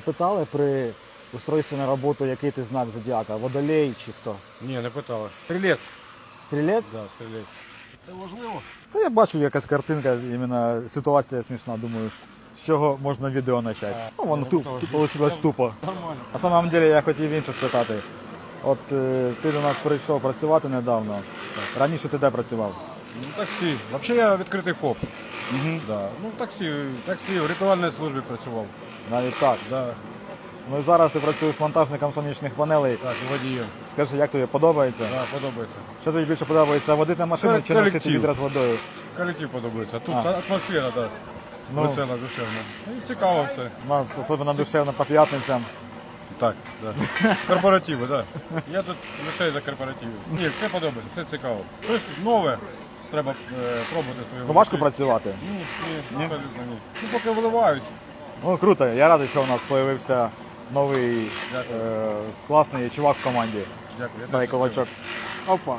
Питали при устройстві на роботу, який ти знак зодіака, водолей чи хто? Ні, не питали. Стрілець. Стрілець? Да, стрілець. Це важливо. Та я бачу якась картинка, іменно ситуація смішна, думаю, з чого можна відео почати. А, Ну, воно туп, тупо вийшло тупо. Нормально. На самом деле я хотів інше спитати. От е, ти до нас прийшов працювати недавно. Раніше ти де працював? Ну, таксі. Взагалі я відкритий ФОП. Угу. Да. Ну, в таксі, таксі, в ритуальній службі працював. Навіть так. Да. Ну і зараз ти працюєш монтажником сонячних панелей. Так, і водієм. Скажи, як тобі подобається? Да, подобається. Що тобі більше подобається? Водити машину чи носити відра з водою? Колектив подобається. Тут А. атмосфера, да. Ну. Весела, душевна. І цікаво все. У нас особливо душевно по п'ятницям. Так, да. Корпоративи, так. Да. Я тут лише за корпоративи. Ні, все подобається, все цікаво. Щось нове. Треба е, пробувати своє. Ну, важко працювати. Ні, ні, абсолютно ні. Ну, поки виливаюсь. Ну круто, я радий, що у нас з'явився новий е, класний чувак в команді. Дякую. Дай кулачок. Опа.